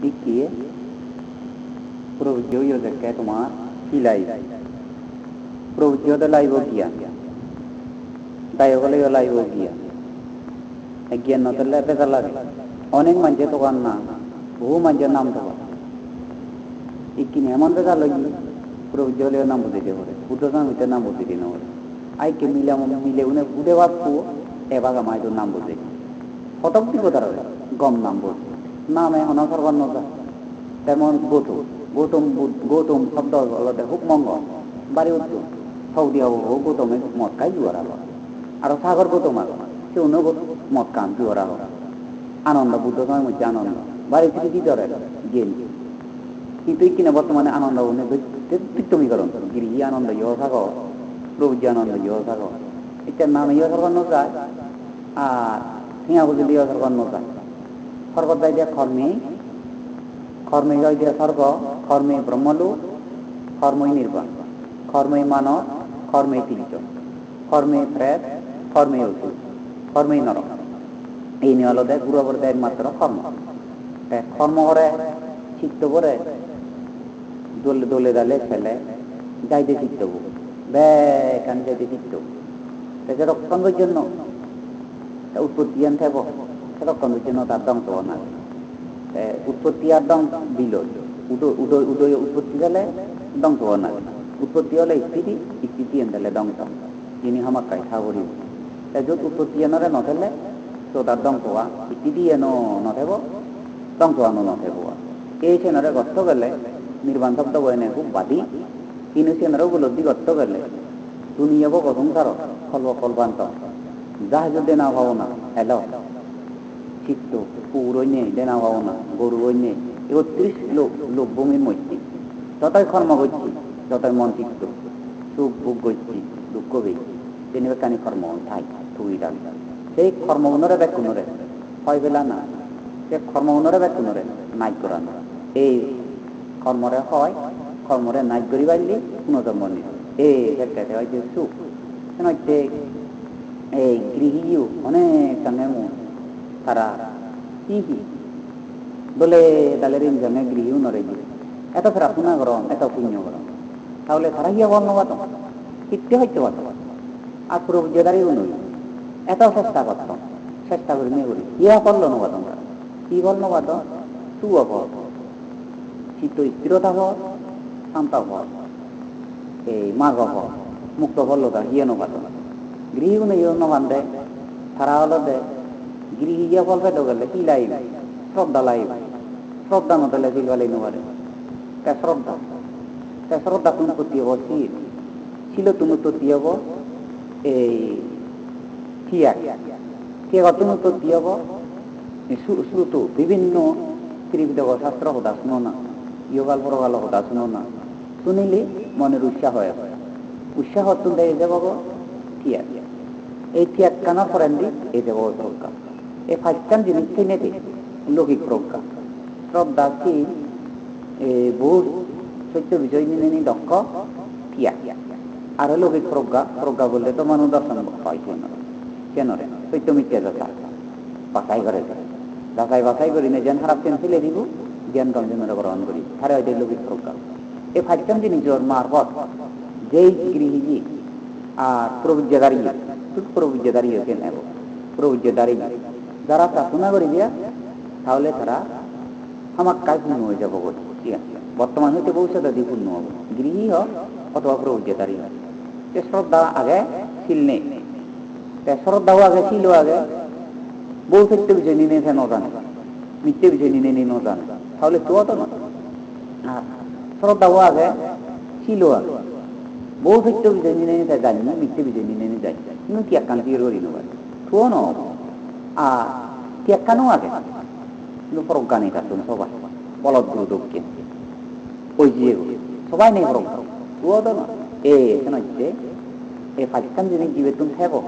শিখিয়ে প্রভুজ্য দেখে তোমার কি লাইব প্রভুজ্য লাইব গিয়া। দায় হলে লাইব গিয়া। জ্ঞান নতলে বেদা লাগে। অনেক মানুষে দোকান না, বহু মানুষের নাম দোকান ইকিনি এমন বেদা লাগি, প্রভুজ্য হলে নাম বুঝিতে পারে। বুদ্ধ হইতে নাম বুঝিতে না পারে। আইকে মিলে মিলে উনি উঠে ভাববো এবার আমায় তোর নাম বুঝে। ফটক দিব তারা গম নাম বলছে নামে অনসর্বান তেমন গৌতম গৌতম গৌতম শব্দ হলতে হুক মঙ্গল বাড়ি উত্তম সৌদি হব গৌতমে মদ খাই জুয়ার হলো। আর সাগর গৌতম আর সে অন্য মদ কান জুয়ার হলো। আনন্দ বুদ্ধ সময় মধ্যে আনন্দ বাড়ি থেকে কি ধরে গেল। কিন্তু কিনা বর্তমানে আনন্দ উনি তিক্তমীকরণ গিরি আনন্দ ইহ সাগর প্রভু আনন্দ ইহ সাগর এটার নাম ইহ সর্বান্ন যায়। আর বুঝলি ইহ সর্বান্ন যায়। স্বর্গ দেয় কর্মী। কর্মে জয় দিয়া স্বর্গ, কর্মে ব্রহ্মলোক, কর্মই নির্বাণ। কর্মই মানব কর্মে তীর্য কর্মে প্রেত কর্মে অসুর কর্মেই নরক। এই নিয়ে হলো দেয় গুরু দেয় একমাত্র কর্ম। কর্ম করে চিত্ত করে, দোলে দোলে দালে ছেলে যাইতে চিত্ত বেকান যাইতে চিত্ত তাকে রক্ষণের জন্য উৎপত্তি আন থাকব রক্ষণের জন্য তার ধ্বংস না উৎপত্তি আর ধ্বংস বিলোদ উদয় উৎপত্তি গেলে ধ্বংস না উৎপত্তি হলে স্থিতি স্থিতি এনলে ধ্বংস যিনি হামাকাই ঠাকুরি যত উৎপত্তি এনরে নথেলে তো তার ধ্বংস হওয়া স্থিতি এনো নথেব ধ্বংস আনো নথেব এই সেনরে গর্ত গেলে নির্বাণ শব্দ বয়নে খুব বাদী কিন্তু সেনরে উপলব্ধি গর্ত গেলে দুনিয়া বক সংসার কল্প কল্পান্ত জাহাজ দেনা ভাবনা হ্যালো কুকুর নেই দেনা ভাবনা গরু নেই একত্রিশ লোক লোক ভূমির মধ্যে। যতই কর্ম করছি যতই মন চিত্ত সুখ, ভোগ করছি, দুঃখ পেয়েছি, তিনি কানি কর্ম ঠাই থুই ডাল। সেই কর্ম উনরে ব্যাক উনরে হয় বেলা না, সে কর্ম উনরে ব্যাক উনরে নাই করা না। এই কর্মরে হয় কর্মরে নাই করি পারলি পুনর্জন্ম নিল। এই ক্ষেত্রে হয় যে সুখ হচ্ছে এই গৃহীও অনেক সঙ্গে তারা কি কি বলে, তাহলে রিমজনে গৃহীও নরে গিয়ে। এত প্রার্থনা করম এত পুণ্য করম তাহলে তারা গিয়া বর্ণবাদ কিত্তে হইতে পারত। আর পুরো জেদারিও নই এত চেষ্টা করত। চেষ্টা করি নিয়ে ইয়া করল নবাদ কি বল নবাদ তু? অপর চিত্ত স্থিরতা হওয়া শান্ত হওয়া এই মাঘ হওয়া মুক্ত হল্লতা ইয়ে নবাদ গৃহীগুলো ইয়ে নবান দেয় তারা হলো দেয় গৃহী গিয়া ফল গেলে কি লাইব শ্রদ্ধা লাইব শ্রদ্ধা নতলে ফিল বালাই নবারে তা শ্রদ্ধা তা শ্রদ্ধা তুমি হব? ছিল তুমি হব, এই থিয়া থিয়া তুমি হব শ্রুত বিভিন্ন ত্রিবিধ শাস্ত্র শুনো না। ইয়গাল পরগাল হতা শুনো না। শুনিলে মনের উৎসাহ হয়ে। উৎসাহ তুমি দেয় যাব থিয়া এই ত্যাগ কানা ফরেন্দি এই দেব প্রজ্ঞা এই ফাইটান জিনিস কিনেতে লৌকিক প্রজ্ঞা। কি? বহু সত্য বিজয় নিনে দক্ষ ত্যাগ আর লৌকিক প্রজ্ঞা প্রজ্ঞা বললে তো মানুষ দর্শন পাই কেন? কেন রে? সত্য মিথ্যা যথা বাছাই করে যাচাই বাছাই করি না যেন খারাপ কেন ফেলে দিব? জ্ঞান গঞ্জনের গ্রহণ করি। হারে হয়তো লৌকিক প্রজ্ঞা। এই ফাইটান জিনিস মারফত, যেই গৃহী আর প্রবুজ্য দাঁড়িয়ে কেন নেব। প্রবুজ্য দাঁড়িয়ে যারা প্রার্থনা করে দিয়া, তাহলে তারা আমার কাজ পূর্ণ হয়ে যাব বর্তমান হইতে ভবিষ্যতে পূর্ণ হব। গৃহী হোক অথবা প্রবুজ্য দাঁড়িয়ে সে শ্রদ্ধা আগে, ছিল নেই। শ্রদ্ধাও আগে ছিল আগে, বহু সত্য বিষয় নিয়ে নিতে ন জানে। মিথ্যে বিষয় নিয়ে নিয়ে ন জানে। তাহলে তো তো না শ্রদ্ধাও আগে ছিল আগে। বহু সত্য বিষয় নিয়ে জানি না মিথ্যে বিষয় নিয়ে নিয়ে জানি। কিন্তু কি একান দিয়ে করি নেবার তো ন আর কি একানো আগে। কিন্তু প্রজ্ঞা নেই তার সবাই। বলদ গুরু দক্ষিণ। ওই যে সবাই নেই প্রজ্ঞা তো তো না। এ, এখানে হচ্ছে এই ফাইকান জিনিস জীবে তুমি থাকব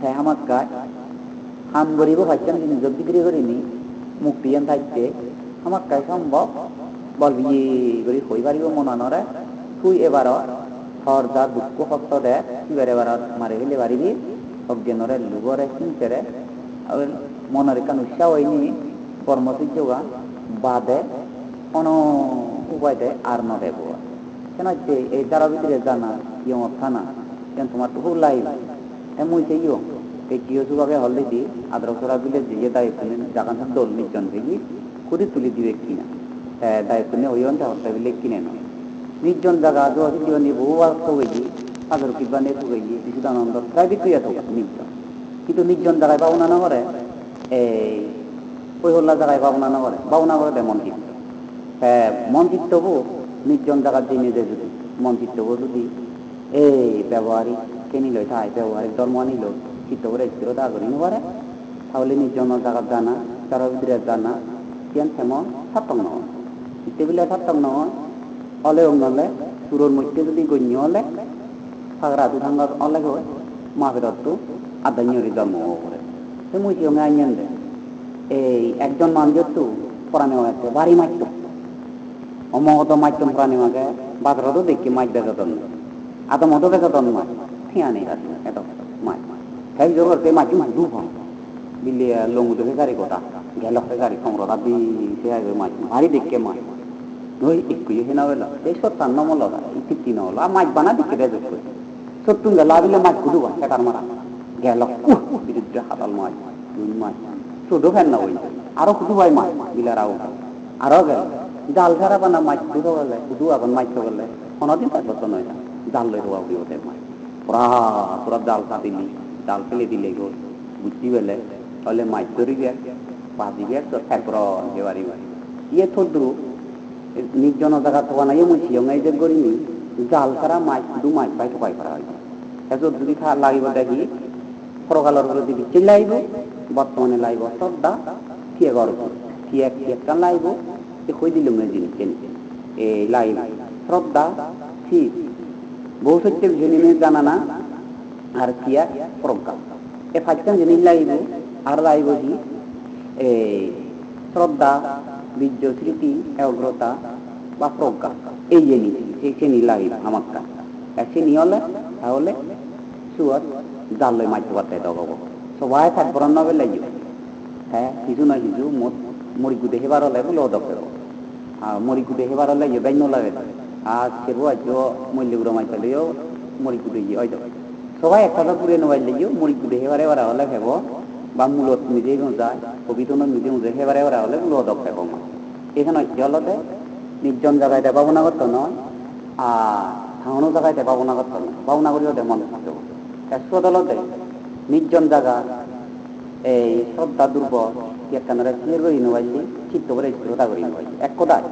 হ্যাঁ আমার গাছ হাম গরিব ফাইকান জিনিস যোগ বিক্রি করিনি মুক্তি এন থাকতে আমার কাছে সম্ভব? বল, বিয়ে করি, হই পারিব মনানরে তুই এবার হর যা দুঃখ কষ্ট দে এবার এবার মারি গেলে পারিবি অজ্ঞানরে লুগরে চিন্তারে। মনের কান উৎসাহ হয়নি কর্মসূচি বাদে কোনো উপায়তে আর নদেব কেন হচ্ছে এই যারা ভিতরে জানা, ইয়ং থানা কেন তোমার তো লাইভ এমন ইয়। এই কিয় যুগাকে হলে দি আদ্রসরা বিলে যে দায়িত্ব জাগান দল নিজন থেকে খুদি তুলি দিবে কিনা দায়িত্ব নিয়ে ওই অঞ্চল হতে বিলে কিনে নয় নির্জন জায়গা দু হাজার জীবনী বহু বার থগেছি আদর কিবা নিয়ে থগেছি বিশুদ্ধানন্দ প্রায় বিক্রিয়া থাকা নির্জন। কিন্তু নির্জন জায়গায় পাবনা না করে, এই ওই হল্লা জায়গায় পাবনা না করে। পাবনা করে দেয় মন্দির হ্যাঁ মন্দির তবু নির্জন জায়গার যে যদি মন্দির তবু যদি এই ব্যবহারিক কে নিল ঠাই ব্যবহারিক ধর্ম নিল চিত্ত করে স্থিরতা করি পারে? তাহলে নির্জন জায়গার জানা, তার ভিতরে জানা, কেন তেমন সাতং নয়। ইত্যাদি সাতং নয়। অলে অঙ্গলে সুরর মধ্যে যদি গণ্য হলে ফাগরা দুধাঙ্গা অলে হয় আদান্যরি জন্ম করে সে মুই অঙ্গে আইন এই একজন মানুষের তো প্রাণী আছে বাড়ি মারত অমগত মারতম প্রাণী মাকে বাজারত দেখি মাছ বেচতন আদম মতো বেচতন মাছ থিয়া নেই আছে এত মাছ সেই জগর তে মাছ দু ভাঙ বিলি লঙ্গু দেখে গাড়ি গোটা গেল গাড়ি সমরতা বি সে মাছ ভারী দেখে মাছ ওই একটু হেনা হইল এই সত্তান্ন মল ফিফটি নহল আর মাছ বানা দিকে রেজত করে সত্তুন গেল আবিলে মাছ গুদু সেটার মারা গেল। বিরুদ্ধে হাতাল মাছ মাছ শুধু ফেন না ওই। আরও কুদু ভাই মাছ বিলার আও আরও গেল। জাল ছাড়া বানা মাছ কুদু গেলে কুদু এখন মাছ গেলে। কোনোদিন তার বত নয় না। জাল লই হওয়া উঠি ওদের মাছ পুরা পুরা জাল কাটিলি জাল ফেলে দিলে গো। বুঝি বেলে তাহলে মাছ ধরি গে পা দিবে তো ফের এবারি বাড়ি ইয়ে থদ্রু নির্জন জায়গা থাকা নাই মুছি এই যে করিনি জাল ছাড়া মাছ দু মাছ পাই ঠকাই করা হয়। এত যদি লাগিব দেখি সরকালের উপরে যদি চিল্লাইব বর্তমানে লাইব। শ্রদ্ধা কিয়ে গর্ব? কিয়ে কিয়ে কান লাইব? এ কই দিল মে জিনিস এই লাইব। শ্রদ্ধা ঠিক বহু সত্য জিনিস জানা না। আর কিয়া প্রজ্ঞা। এ ফাইটান জিনিস লাইব, আর লাইব কি? এই শ্রদ্ধা বীর্য, স্মৃতি অগ্রতা বা প্রজ্ঞা। এই নীতি। সেই শ্রেণি লাগে আমার কাছে এক শ্রেণি হলে তাহলে সুয়ার জাল লই মাছ পাতে দগাব সবাই থাকব নবে লাগিব হ্যাঁ কিছু না কিছু মরিকু দেখে বার হলে বলে অদক আর মরিকু দেখে বার হলে বেñ লাগে। আর সেবো আজ মূল্যগুলো মাছ পেলেও মরিকু দেখি ওই সবাই একটা পুরে নেওয়াই লাগিও মরিকু দেখে বারে বারা হলে ভেব, বা মূলত নিজেই যায় কবিতনত নিজে নিজে সেবারে বারা হলে মূল অদক ভেব। এখানে জলতে নির্জন জায়গায় দেবা বোনা করতো নয় আর থাউনো জায়গায় দেবা বোনা করতো নয় বাবনা করিও দেমন থাকতো একশোদলতে নির্জন জায়গা এই শ্রদ্ধা দুর্বল চিত্ত করে স্থিরতা করি এক কথায়,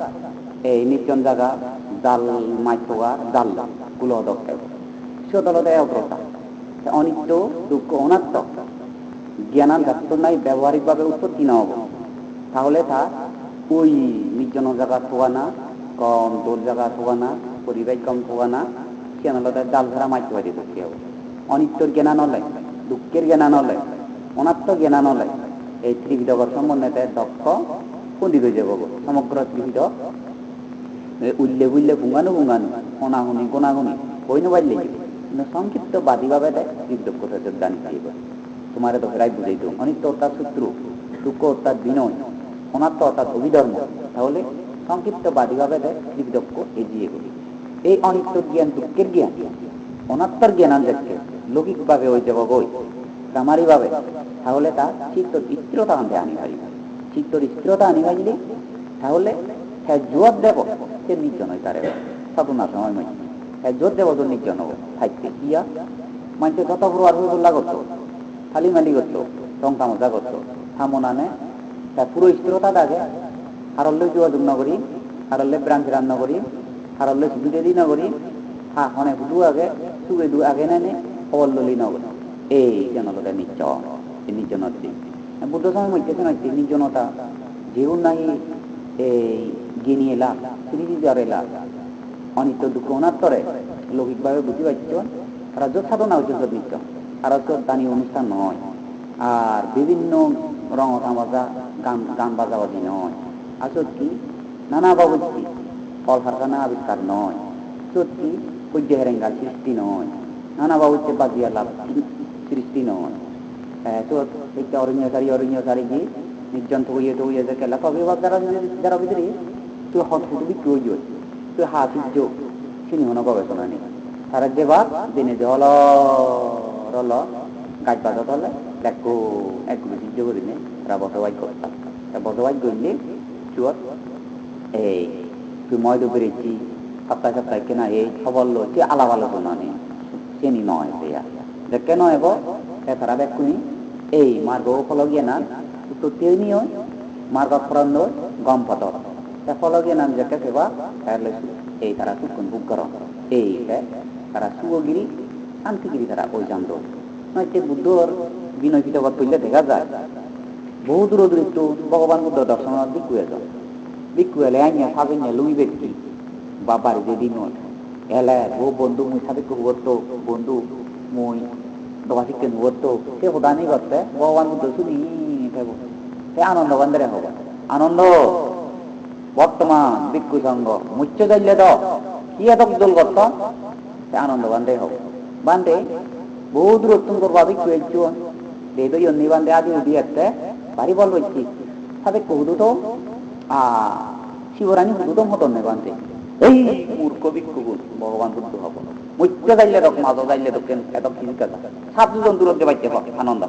এই নির্জন জায়গা জাল মাছ থোয়া জাল কুলো দক্ষেপ সদলতে অগ্রতা, অনিত্য, দুঃখ অনাত্মক জ্ঞানার ঘাটতো নাই, ব্যবহারিকভাবে উৎপত্তি না হব। তাহলে তা ওই নির্জন জায়গা থোয়া না, কম দূর জায়গা থোয়া না, পরিবেশ কম থোয়া না কেনালতে জাল ধরা থোয়া দিতে হবে। অনিত্যর জ্ঞানা নলে দুঃখের জ্ঞানা নলে অনাত্ম জ্ঞানা নলে এই ত্রিবিধকর সম্বন্ধে দক্ষ পণ্ডিত যাব সমগ্র ত্রিবিধ উল্লে উল্লে গুঙানো গুঙানো অনাগুনি গোনাগুনি হই নবাই লেগে কিন্তু সংক্ষিপ্ত বাদীভাবে ত্রিদক্ষ দান দিব তোমার তো ফেরাই বুঝাই দেব অনিত্য অর্থাৎ শত্রু, দুঃখ অর্থাৎ বিনয়, অনাত্ম অর্থাৎ অভিধর্ম, তাহলে সংক্ষিপ্ত বাদীভাবে ত্রিবিদক্ষ এগিয়ে গলি এই অনিত্য জ্ঞান, দুঃখের জ্ঞান অনাত্মর জ্ঞান দেখে লৌকিকভাবে ওই যাব গই ভাবে তাহলে তা চিত্ত স্থিরতা আনতে আনি পারিব চিত্তর স্থিরতা আনি পারিলে তাহলে হ্যাঁ জোর দেব, সে নির্জন হয় তারে। সাধনা সময় মই হ্যাঁ। জোর দেব তো নির্জন হব। থাকতে ইয়া মানুষের যত বড় আর হইবুল্লা করতো খালি মালি করতো রং তামজা করতো থামনানে তা পুরো স্থিরতা থাকে হারল্লে যোগাযোগ নগরী হারল্লে ব্রাঞ্চ রান্না করি হারল্লে সুবিধা দি নগরী হা অনেক দু আগে সুবে দু আগে অবল্লি নগরী এই জনতা নিচ্চ এই নির্জনতা বুদ্ধ সময় মধ্যে হচ্ছে নির্জনতা? যেও নাই, এই গিনিয়ে লাভ শ্রীজারে লাভ অনিত্য দুঃখ অনাত্তরে, লৌকিকভাবে বুঝি পাচ্ছ যত সাধনা হচ্ছে নিত্য আর দানি অনুষ্ঠান নয়, আর বিভিন্ন রং তামাজা, গান গান বাজাবাজি নয়। আর সত্যি, নানা বাবুজি ফল ফারখানা আবিষ্কার নয়। সত্যি হেরেঙ্গার সৃষ্টি নয় নানা বাবুচ্ছে বাজিয়া লাভ সৃষ্টি নয় তো একটা অরণ্যকারী অরণ্যকারী কি নির্জন তো ইয়ে তো ইয়ে যে কেলা কবে বাদ যারা যারা ভিতরে তুই হট ফুটু বিক্রি হই যাই তুই হাত মনে গবেষণা নেই তারা যে দিনে যে হল রল গাছ বাজাত হলে দেখো একগুলো সিদ্ধ করি নে তারা বসবাই করতাম বসবাই করলে চুয়ার এই তুই ময়দা বেড়েছি সপ্তাহে সপ্তাহে কেনা এই খবর লো তুই আলাপ আলোচনা নেই। চেনি নয় দেয়া যে কেন এব? তারা বেকুনি এই মার্গ ফল গিয়ে না তো তেই নিও মার্গ ফরন্দ, গম পতর তা ফল গিয়ে নাম সেবা তাহলে এই তারা সুকুন বুক কর। এই তারা সুগিরি, শান্তিগিরি তারা ওই জানত নয়তো বুদ্ধর বিনয় পিতাবাদ পড়লে দেখা যায়, বহু দূর দূর একটু ভগবান বুদ্ধ দর্শন দিকু এলো দিকু এলে আইনে সাবিনে লুই ব্যক্তি বাবার যে দিন এলে ও বন্ধু মুই সাথে করতো বন্ধু মুই দোকা শিখতে করতো সে হোদানি করতে, ভগবান বুদ্ধ শুনি থাকব সে আনন্দ বান্ধরে হবে? আনন্দ? বর্তমান ভিক্ষু সঙ্গ মুচ্চ দিলে তো কি এত দোল করত? সে আনন্দ বান্ধে হবে? বান্ধে বহু দূর উত্তম করবা ভিক্ষু একজন দেদ ইন্নি বান্ধে আদি উদি একটা বাড়ি বল হচ্ছি সাথে কহুদু তো আ শিবরানী হুদু তো মতন নেই বান্ধে এই মূর্খ ভিক্ষু ভগবান বুদ্ধ হব যাইলে রক মাঝ যাইলে রক এত কিছু সাত দুজন দূরত্বে বাইতে পাবে আনন্দ।